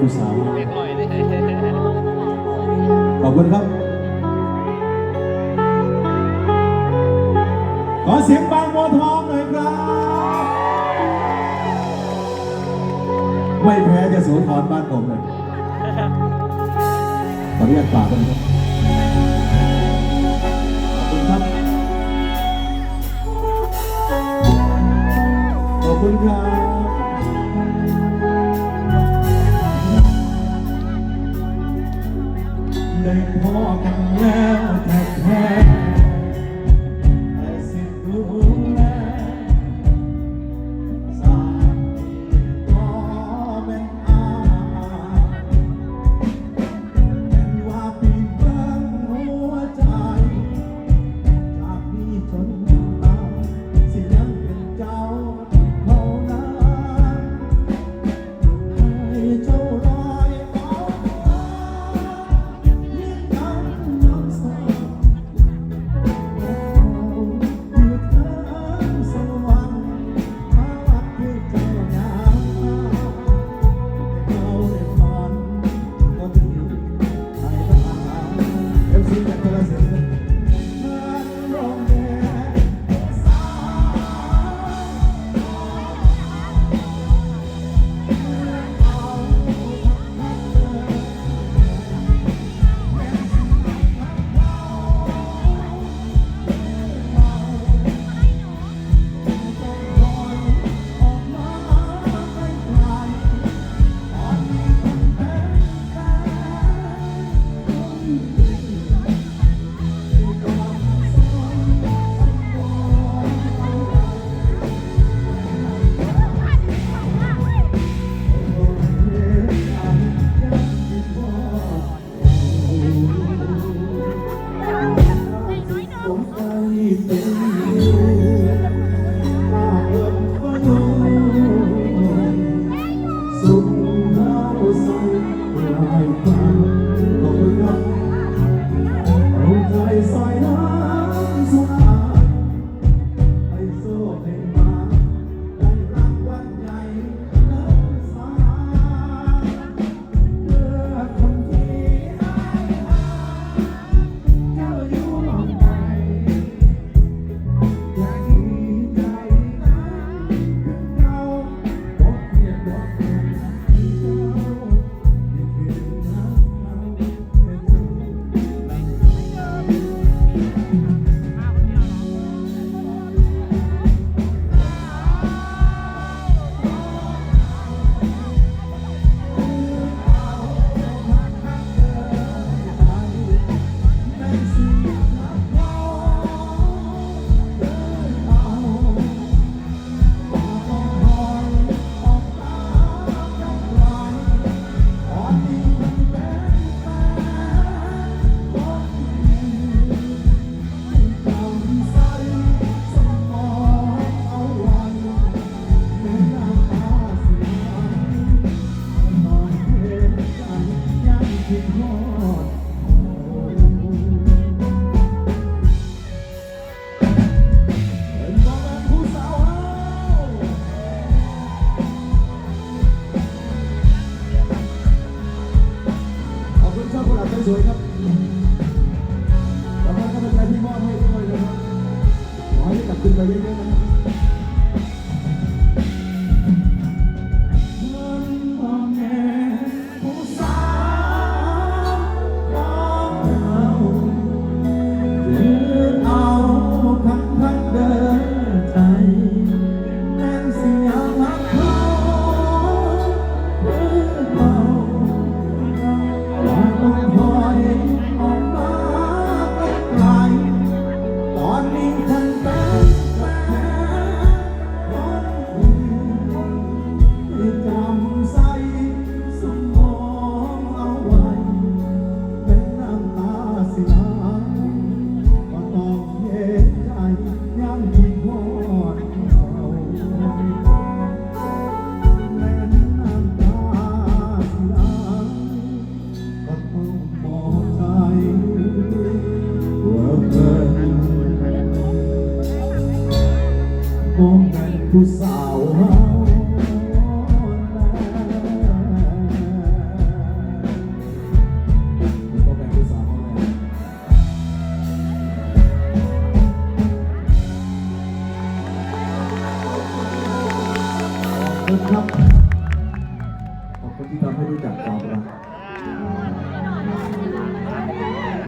ผู้สาวขอบคุณครับ ขอเสียงบางโมวทองหน่อยครับ ไม่แพ้จะสูงอนบ้านผมเลยขออนุญาตฝากกันครับ കഴിയുന്നത് ผู้สาวเฮาครับขอบคุณที่ทำให้รู้จักเรา